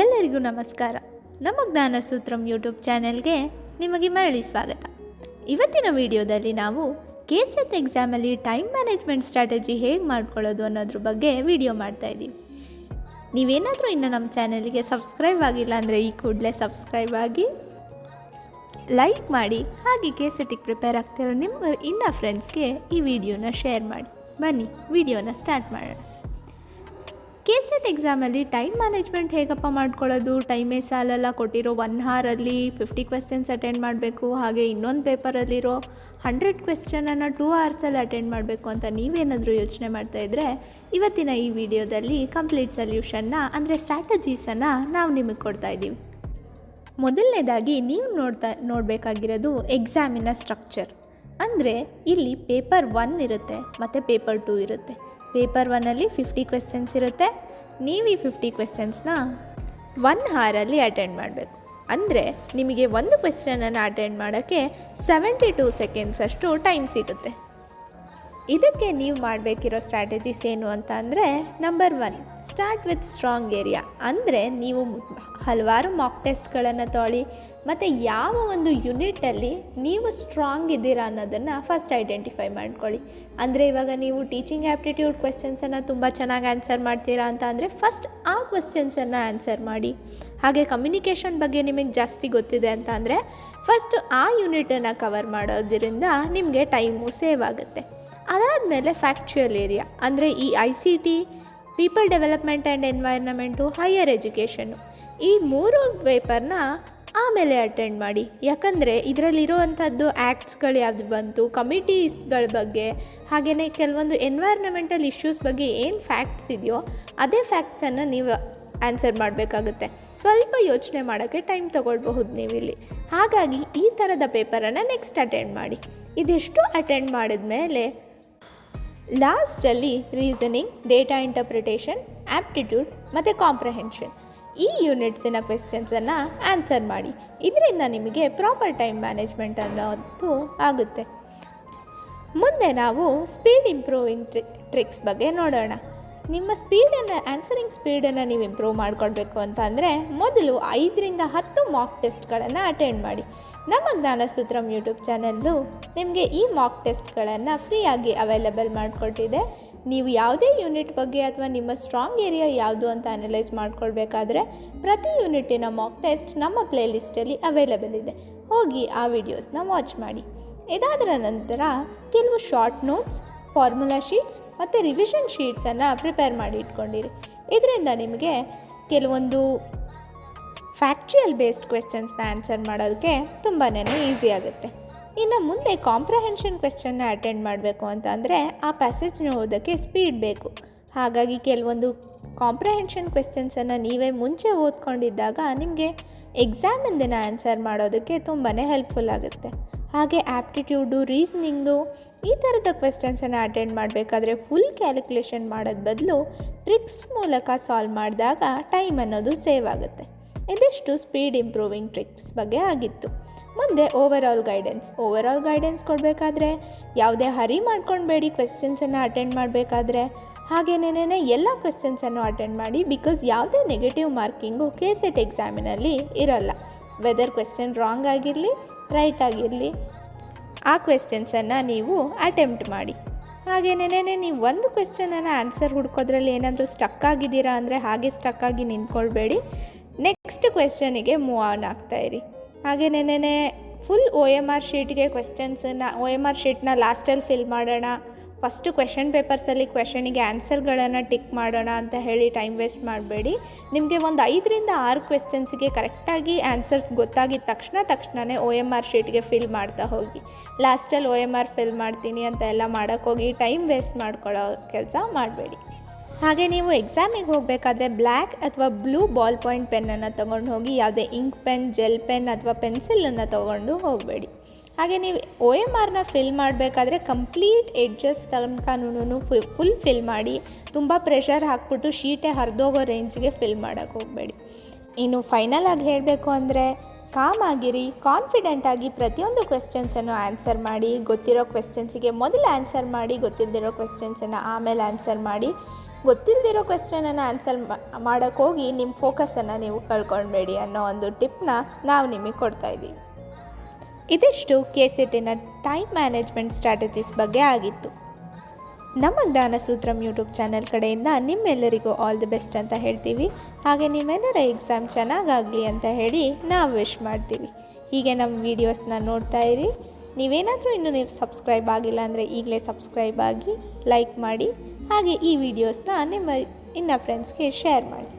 ಎಲ್ಲರಿಗೂ ನಮಸ್ಕಾರ. ನಮ್ಮ ಜ್ಞಾನಸೂತ್ರಂ ಯೂಟ್ಯೂಬ್ ಚಾನೆಲ್ಗೆ ನಿಮಗೆ ಮರಳಿ ಸ್ವಾಗತ. ಇವತ್ತಿನ ವಿಡಿಯೋದಲ್ಲಿ ನಾವು ಕೆ ಸೆಟ್ ಎಕ್ಸಾಮಲ್ಲಿ ಟೈಮ್ ಮ್ಯಾನೇಜ್ಮೆಂಟ್ ಸ್ಟ್ರಾಟಜಿ ಹೇಗೆ ಮಾಡ್ಕೊಳ್ಳೋದು ಅನ್ನೋದ್ರ ಬಗ್ಗೆ ವಿಡಿಯೋ ಮಾಡ್ತಾ ಇದ್ದೀವಿ. ನೀವೇನಾದರೂ ಇನ್ನು ನಮ್ಮ ಚಾನೆಲ್ಗೆ ಸಬ್ಸ್ಕ್ರೈಬ್ ಆಗಿಲ್ಲ ಅಂದರೆ ಈ ಕೂಡಲೇ ಸಬ್ಸ್ಕ್ರೈಬ್ ಆಗಿ, ಲೈಕ್ ಮಾಡಿ, ಹಾಗೆ ಕೆ ಸೆಟಿಗೆ ಪ್ರಿಪೇರ್ ಆಗ್ತಿರೋ ನಿಮ್ಮ ಇನ್ನ ಫ್ರೆಂಡ್ಸ್ಗೆ ಈ ವಿಡಿಯೋನ ಶೇರ್ ಮಾಡಿ. ಬನ್ನಿ, ವಿಡಿಯೋನ ಸ್ಟಾರ್ಟ್ ಮಾಡೋಣ. ಕೆ ಸೆಟ್ ಎಕ್ಸಾಮಲ್ಲಿ ಟೈಮ್ ಮ್ಯಾನೇಜ್ಮೆಂಟ್ ಹೇಗಪ್ಪ ಮಾಡ್ಕೊಳ್ಳೋದು? ಟೈಮೇ ಸಾಲಲ್ಲ, ಕೊಟ್ಟಿರೋ ಒನ್ ಹಾರಲ್ಲಿ ಫಿಫ್ಟಿ ಕ್ವೆಶ್ಚನ್ಸ್ ಅಟೆಂಡ್ ಮಾಡಬೇಕು, ಹಾಗೆ ಇನ್ನೊಂದು ಪೇಪರಲ್ಲಿರೋ ಹಂಡ್ರೆಡ್ ಕ್ವೆಶನನ್ನು ಟೂ ಅವರ್ಸಲ್ಲಿ ಅಟೆಂಡ್ ಮಾಡಬೇಕು ಅಂತ ನೀವೇನಾದರೂ ಯೋಚನೆ ಮಾಡ್ತಾ ಇದ್ದರೆ ಇವತ್ತಿನ ಈ ವಿಡಿಯೋದಲ್ಲಿ ಕಂಪ್ಲೀಟ್ ಸೊಲ್ಯೂಷನ್ನ ಅಂದರೆ ಸ್ಟ್ರಾಟಜೀಸನ್ನು ನಾವು ನಿಮಗೆ ಕೊಡ್ತಾ ಇದ್ದೀವಿ. ಮೊದಲನೇದಾಗಿ ನೀವು ನೋಡ್ತಾ, ನೋಡಬೇಕಾಗಿರೋದು ಎಕ್ಸಾಮಿನ ಸ್ಟ್ರಕ್ಚರ್ ಅಂದರೆ ಇಲ್ಲಿ ಪೇಪರ್ ಒನ್ ಇರುತ್ತೆ, ಮತ್ತು ಪೇಪರ್ ಟೂ ಇರುತ್ತೆ. ಪೇಪರ್ ಒನ್ನಲ್ಲಿ ಫಿಫ್ಟಿ ಕ್ವೆಶ್ಚನ್ಸ್ ಇರುತ್ತೆ. ನೀವು ಈ ಫಿಫ್ಟಿ ಕ್ವೆಶ್ಚನ್ಸ್ನ ಒನ್ ಹಾರಲ್ಲಿ ಅಟೆಂಡ್ ಮಾಡಬೇಕು. ಅಂದರೆ ನಿಮಗೆ ಒಂದು ಕ್ವೆಶನನ್ನು ಅಟೆಂಡ್ ಮಾಡೋಕ್ಕೆ ಸೆವೆಂಟಿ ಟೂ ಸೆಕೆಂಡ್ಸ್ ಅಷ್ಟು ಟೈಮ್ ಸಿಗುತ್ತೆ. ಇದಕ್ಕೆ ನೀವು ಮಾಡಬೇಕಿರೋ ಸ್ಟ್ರಾಟಜೀಸ್ ಏನು ಅಂತ ಅಂದರೆ number one start with strong area ಅಂದರೆ ನೀವು ಹಲವಾರು ಮಾಕ್ ಟೆಸ್ಟ್ಗಳನ್ನು ತೋಳಿ, ಮತ್ತು ಯಾವ ಒಂದು ಯೂನಿಟಲ್ಲಿ ನೀವು ಸ್ಟ್ರಾಂಗ್ ಇದ್ದೀರಾ ಅನ್ನೋದನ್ನು ಫಸ್ಟ್ ಐಡೆಂಟಿಫೈ ಮಾಡ್ಕೊಳ್ಳಿ. ಅಂದರೆ ಇವಾಗ ನೀವು ಟೀಚಿಂಗ್ ಆ್ಯಪ್ಟಿಟ್ಯೂಡ್ ಕ್ವೆಶ್ಚನ್ಸನ್ನು ತುಂಬ ಚೆನ್ನಾಗಿ ಆನ್ಸರ್ ಮಾಡ್ತೀರಾ ಅಂತ ಅಂದರೆ ಫಸ್ಟ್ ಆ ಕ್ವೆಶ್ಚನ್ಸನ್ನು ಆನ್ಸರ್ ಮಾಡಿ. ಹಾಗೆ ಕಮ್ಯುನಿಕೇಷನ್ ಬಗ್ಗೆ ನಿಮಗೆ ಜಾಸ್ತಿ ಗೊತ್ತಿದೆ ಅಂತ ಅಂದರೆ ಫಸ್ಟ್ ಆ ಯೂನಿಟನ್ನು ಕವರ್ ಮಾಡೋದ್ರಿಂದ ನಿಮಗೆ ಟೈಮು ಸೇವ್ ಆಗುತ್ತೆ. ಅದಾದಮೇಲೆ ಫ್ಯಾಕ್ಚುಯಲ್ ಏರಿಯಾ ಅಂದರೆ ಈ I C T people development and environment higher education ಈ ಮೂರು ಪೇಪರ್ನ ಆಮೇಲೆ ಅಟೆಂಡ್ ಮಾಡಿ. ಯಾಕಂದರೆ ಇದರಲ್ಲಿರುವಂಥದ್ದು ಆ್ಯಕ್ಟ್ಸ್ಗಳು ಯಾವುದು ಬಂತು ಕಮಿಟೀಸ್ಗಳ ಬಗ್ಗೆ ಹಾಗೆಯೇ ಕೆಲವೊಂದು ಎನ್ವೈರ್ನಮೆಂಟಲ್ ಇಶ್ಯೂಸ್ ಬಗ್ಗೆ ಏನು ಫ್ಯಾಕ್ಟ್ಸ್ ಇದೆಯೋ, ಅದೇ ಫ್ಯಾಕ್ಟ್ಸನ್ನು ನೀವು ಆನ್ಸರ್ ಮಾಡಬೇಕಾಗುತ್ತೆ. ಸ್ವಲ್ಪ ಯೋಚನೆ ಮಾಡೋಕ್ಕೆ ಟೈಮ್ ತೊಗೊಳ್ಬಹುದು ನೀವಿಲ್ಲಿ. ಹಾಗಾಗಿ ಈ ಥರದ ಪೇಪರನ್ನು ನೆಕ್ಸ್ಟ್ ಅಟೆಂಡ್ ಮಾಡಿ. ಇದೆಷ್ಟು ಅಟೆಂಡ್ ಮಾಡಿದ ಮೇಲೆ ಲಾಸ್ಟಲ್ಲಿ ರೀಸನಿಂಗ್, ಡೇಟಾ ಇಂಟರ್ಪ್ರಿಟೇಷನ್ ಆ್ಯಪ್ಟಿಟ್ಯೂಡ್ ಮತ್ತು ಕಾಂಪ್ರಹೆನ್ಷನ್. ಈ ಯೂನಿಟ್ಸಿನ ಕ್ವೆಶ್ಚನ್ಸನ್ನು ಆನ್ಸರ್ ಮಾಡಿ. ಇದರಿಂದ ನಿಮಗೆ ಪ್ರಾಪರ್ ಟೈಮ್ ಮ್ಯಾನೇಜ್ಮೆಂಟ್ ಅನ್ನೋದು ಆಗುತ್ತೆ. ಮುಂದೆ ನಾವು ಸ್ಪೀಡ್ ಇಂಪ್ರೂವಿಂಗ್ ಟ್ರಿ ಟ್ರಿಕ್ಸ್ ಬಗ್ಗೆ ನೋಡೋಣ. ನಿಮ್ಮ ಸ್ಪೀಡನ್ನು, ಆನ್ಸರಿಂಗ್ ಸ್ಪೀಡನ್ನು ನೀವು ಇಂಪ್ರೂವ್ ಮಾಡ್ಕೊಳ್ಬೇಕು ಅಂತ ಅಂದರೆ ಮೊದಲು ಐದರಿಂದ ಹತ್ತು ಮಾಕ್ ಟೆಸ್ಟ್ಗಳನ್ನು ಅಟೆಂಡ್ ಮಾಡಿ. ನಮ್ಮ ಜ್ಞಾನಸೂತ್ರಂ ಯೂಟ್ಯೂಬ್ ಚಾನಲ್ಲು ನಿಮಗೆ ಈ ಮಾಕ್ ಟೆಸ್ಟ್ಗಳನ್ನು ಫ್ರೀಯಾಗಿ ಅವೈಲಬಲ್ ಮಾಡಿಕೊಟ್ಟಿದೆ. ನೀವು ಯಾವುದೇ ಯೂನಿಟ್ ಬಗ್ಗೆ ಅಥವಾ ನಿಮ್ಮ ಸ್ಟ್ರಾಂಗ್ ಏರಿಯಾ ಯಾವುದು ಅಂತ ಅನಲೈಸ್ ಮಾಡ್ಕೊಳ್ಬೇಕಾದ್ರೆ ಪ್ರತಿ ಯೂನಿಟಿನ ಮಾಕ್ ಟೆಸ್ಟ್ ನಮ್ಮ ಪ್ಲೇಲಿಸ್ಟಲ್ಲಿ ಅವೈಲಬಲ್ ಇದೆ. ಹೋಗಿ ಆ ವಿಡಿಯೋಸ್ನ ವಾಚ್ ಮಾಡಿ. ಇದಾದರ ನಂತರ ಕೆಲವು ಶಾರ್ಟ್ ನೋಟ್ಸ್ ಫಾರ್ಮುಲಾ ಶೀಟ್ಸ್ ಮತ್ತು ರಿವಿಷನ್ ಶೀಟ್ಸನ್ನು ಪ್ರಿಪೇರ್ ಮಾಡಿ ಇಟ್ಕೊಂಡಿರಿ. ಇದರಿಂದ ನಿಮಗೆ ಕೆಲವೊಂದು ಫ್ಯಾಕ್ಚುಯಲ್ ಬೇಸ್ಡ್ ಕ್ವೆಶ್ಚನ್ಸ್ನ ಆನ್ಸರ್ ಮಾಡೋದಕ್ಕೆ ತುಂಬಾ ಈಸಿ ಆಗುತ್ತೆ. ಇನ್ನು ಮುಂದೆ ಕಾಂಪ್ರಹೆನ್ಷನ್ ಕ್ವೆಶನ್ನ ಅಟೆಂಡ್ ಮಾಡಬೇಕು ಅಂತ ಅಂದರೆ ಆ ಪ್ಯಾಸೇಜ್ನ ಓದೋಕ್ಕೆ ಸ್ಪೀಡ್ ಬೇಕು. ಹಾಗಾಗಿ ಕೆಲವೊಂದು ಕಾಂಪ್ರಹೆನ್ಷನ್ ಕ್ವೆಶ್ಚನ್ಸನ್ನು ನೀವೇ ಮುಂಚೆ ಓದ್ಕೊಂಡಿದ್ದಾಗ ನಿಮಗೆ ಎಕ್ಸಾಮ್ ಆನ್ಸರ್ ಮಾಡೋದಕ್ಕೆ ತುಂಬಾ ಹೆಲ್ಪ್ಫುಲ್ ಆಗುತ್ತೆ. ಹಾಗೆ ಆ್ಯಪ್ಟಿಟ್ಯೂಡು ರೀಸ್ನಿಂಗು ಈ ಥರದ ಕ್ವೆಶನ್ಸನ್ನು ಅಟೆಂಡ್ ಮಾಡಬೇಕಾದ್ರೆ ಫುಲ್ ಕ್ಯಾಲ್ಕುಲೇಷನ್ ಮಾಡೋದು ಬದಲು ಟ್ರಿಕ್ಸ್ ಮೂಲಕ ಸಾಲ್ವ್ ಮಾಡಿದಾಗ ಟೈಮ್ ಅನ್ನೋದು ಸೇವ್ ಆಗುತ್ತೆ. ಇದಿಷ್ಟು ಸ್ಪೀಡ್ ಇಂಪ್ರೂವಿಂಗ್ ಟ್ರಿಕ್ಸ್ ಬಗ್ಗೆ ಆಗಿತ್ತು. ಮುಂದೆ overall guidance overall guidance ಕೊಡಬೇಕಾದ್ರೆ ಯಾವುದೇ ಹರಿ ಮಾಡ್ಕೊಳ್ಬೇಡಿ ಕ್ವೆಶನ್ಸನ್ನು ಅಟೆಂಡ್ ಮಾಡಬೇಕಾದ್ರೆ. ಹಾಗೇನೇನೆ ಎಲ್ಲ ಕ್ವೆಶ್ಚನ್ಸನ್ನು ಅಟೆಂಡ್ ಮಾಡಿ ಬಿಕಾಸ್ ಯಾವುದೇ ನೆಗೆಟಿವ್ ಮಾರ್ಕಿಂಗು ಕೆ ಸೆಟ್ ಎಕ್ಸಾಮಿನಲ್ಲಿ ಇರೋಲ್ಲ. ವೆದರ್ ಕ್ವೆಶ್ಚನ್ ರಾಂಗ್ ಆಗಿರಲಿ ರೈಟ್ ಆಗಿರಲಿ, ಆ ಕ್ವೆಶ್ಚನ್ಸನ್ನು ನೀವು ಅಟೆಂಪ್ಟ್ ಮಾಡಿ. ಹಾಗೇನೇನೆ ನೀವು ಒಂದು ಕ್ವೆಶ್ಚನನ್ನು ಆನ್ಸರ್ ಹುಡ್ಕೋದ್ರಲ್ಲಿ ಏನಾದರೂ ಸ್ಟಕ್ ಆಗಿದ್ದೀರಾ ಅಂದರೆ ಹಾಗೆ ಸ್ಟಕ್ ಆಗಿ ನಿಂತ್ಕೊಳ್ಬೇಡಿ. ನೆಕ್ಸ್ಟ್ ಕ್ವೆಶ್ಚನಿಗೆ ಮೂವ್ ಆನ್ ಆಗ್ತಾಯಿರಿ ನೆನೆ ಫುಲ್ ಒ ಎಂ ಆರ್ ಶೀಟ್ಗೆ ಕ್ವೆಶ್ಚನ್ಸನ್ನು ಒ ಎಂ ಆರ್ ಶೀಟ್ನ ಲಾಸ್ಟಲ್ಲಿ ಫಿಲ್ ಮಾಡೋಣ. ಫಸ್ಟು ಕ್ವೆಶನ್ ಪೇಪರ್ಸಲ್ಲಿ ಕ್ವೆಶನಿಗೆ ಆನ್ಸರ್ಗಳನ್ನು ಟಿಕ್ ಮಾಡೋಣ ಅಂತ ಹೇಳಿ ಟೈಮ್ ವೇಸ್ಟ್ ಮಾಡಬೇಡಿ. ನಿಮಗೆ ಒಂದು ಐದರಿಂದ ಆರು ಕ್ವೆಶನ್ಸ್ಗೆ ಕರೆಕ್ಟಾಗಿ ಆನ್ಸರ್ಸ್ ಗೊತ್ತಾಗಿದ್ದ ತಕ್ಷಣ ತಕ್ಷಣವೇ ಒ ಎಂ ಆರ್ ಶೀಟ್ಗೆ ಫಿಲ್ ಮಾಡ್ತಾ ಹೋಗಿ. ಲಾಸ್ಟಲ್ಲಿ ಒ ಎಂ ಆರ್ ಫಿಲ್ ಮಾಡ್ತೀನಿ ಅಂತ ಎಲ್ಲ ಮಾಡೋಕ್ಕೋಗಿ ಟೈಮ್ ವೇಸ್ಟ್ ಮಾಡ್ಕೊಳ್ಳೋ ಕೆಲಸ ಮಾಡಬೇಡಿ. ಹಾಗೆ ನೀವು ಎಕ್ಸಾಮಿಗೆ ಹೋಗಬೇಕಾದ್ರೆ ಬ್ಲ್ಯಾಕ್ ಅಥವಾ ಬ್ಲೂ ಬಾಲ್ ಪಾಯಿಂಟ್ ಪೆನ್ನನ್ನು ತೊಗೊಂಡು ಹೋಗಿ ಯಾವುದೇ ಇಂಕ್ ಪೆನ್ ಜೆಲ್ ಪೆನ್ ಅಥವಾ ಪೆನ್ಸಿಲನ್ನು ತೊಗೊಂಡು ಹೋಗಬೇಡಿ. ಹಾಗೆ ನೀವು ಒ ಎಂ ಆರ್ನ ಫಿಲ್ ಮಾಡಬೇಕಾದ್ರೆ ಕಂಪ್ಲೀಟ್ ಎಡ್ಜಸ್ ತನಕನೂ ಫುಲ್ ಫಿಲ್ ಮಾಡಿ ತುಂಬ ಪ್ರೆಷರ್ ಹಾಕ್ಬಿಟ್ಟು ಶೀಟೇ ಹರಿದೋಗೋ ರೇಂಜ್ಗೆ ಫಿಲ್ ಮಾಡೋಕ್ಕೆ ಹೋಗಬೇಡಿ. ಇನ್ನು ಫೈನಲ್ ಆಗಿ ಹೇಳಬೇಕು ಅಂದರೆ ಕಾಮ್ ಆಗಿರಿ ಕಾನ್ಫಿಡೆಂಟ್ ಆಗಿ ಪ್ರತಿಯೊಂದು ಕ್ವೆಶ್ಚನ್ಸನ್ನು ಆನ್ಸರ್ ಮಾಡಿ, ಗೊತ್ತಿರೋ ಕ್ವೆಶ್ಚನ್ಸಿಗೆ ಮೊದಲು ಆನ್ಸರ್ ಮಾಡಿ ಗೊತ್ತಿಲ್ಲದಿರೋ ಕ್ವೆಶ್ಚನ್ಸನ್ನು ಆಮೇಲೆ ಆನ್ಸರ್ ಮಾಡಿ. ಗೊತ್ತಿಲ್ಲದಿರೋ ಕ್ವೆಶ್ಚನನ್ನು ಆನ್ಸರ್ ಮಾಡೋಕ್ಕೆ ಹೋಗಿ ನಿಮ್ಮ ಫೋಕಸನ್ನು ನೀವು ಕಳ್ಕೊಳ್ಬೇಡಿ ಅನ್ನೋ ಒಂದು ಟಿಪ್ನ ನಾವು ನಿಮಗೆ ಕೊಡ್ತಾ ಇದ್ದೀವಿ. ಇದಿಷ್ಟು ಕೆ ಸೆಟ್ಟಿನ ಟೈಮ್ ಮ್ಯಾನೇಜ್ಮೆಂಟ್ ಸ್ಟ್ರಾಟಜೀಸ್ ಬಗ್ಗೆ ಆಗಿತ್ತು. ನಮ್ಮ ಜ್ಞಾನಸೂತ್ರಂ ಯೂಟ್ಯೂಬ್ ಚಾನಲ್ ಕಡೆಯಿಂದ ನಿಮ್ಮೆಲ್ಲರಿಗೂ ಆಲ್ ದಿ ಬೆಸ್ಟ್ ಅಂತ ಹೇಳ್ತೀವಿ. ಹಾಗೆ ನಿಮ್ಮೆಲ್ಲರ ಎಕ್ಸಾಮ್ ಚೆನ್ನಾಗಾಗಲಿ ಅಂತ ಹೇಳಿ ನಾವು ವಿಶ್ ಮಾಡ್ತೀವಿ. ಹೀಗೆ ನಮ್ಮ ವೀಡಿಯೋಸ್ನ ನೋಡ್ತಾ ಇರಿ. ನೀವೇನಾದರೂ ಇನ್ನೂ ನೀವು ಸಬ್ಸ್ಕ್ರೈಬ್ ಆಗಿಲ್ಲ ಅಂದರೆ ಈಗಲೇ ಸಬ್ಸ್ಕ್ರೈಬ್ ಆಗಿ ಲೈಕ್ ಮಾಡಿ. ಹಾಗೆ ಈ ವಿಡಿಯೋಸ್ನ ನಿಮ್ಮ ಇನ್ನ ಫ್ರೆಂಡ್ಸ್ಗೆ ಶೇರ್ ಮಾಡಿ.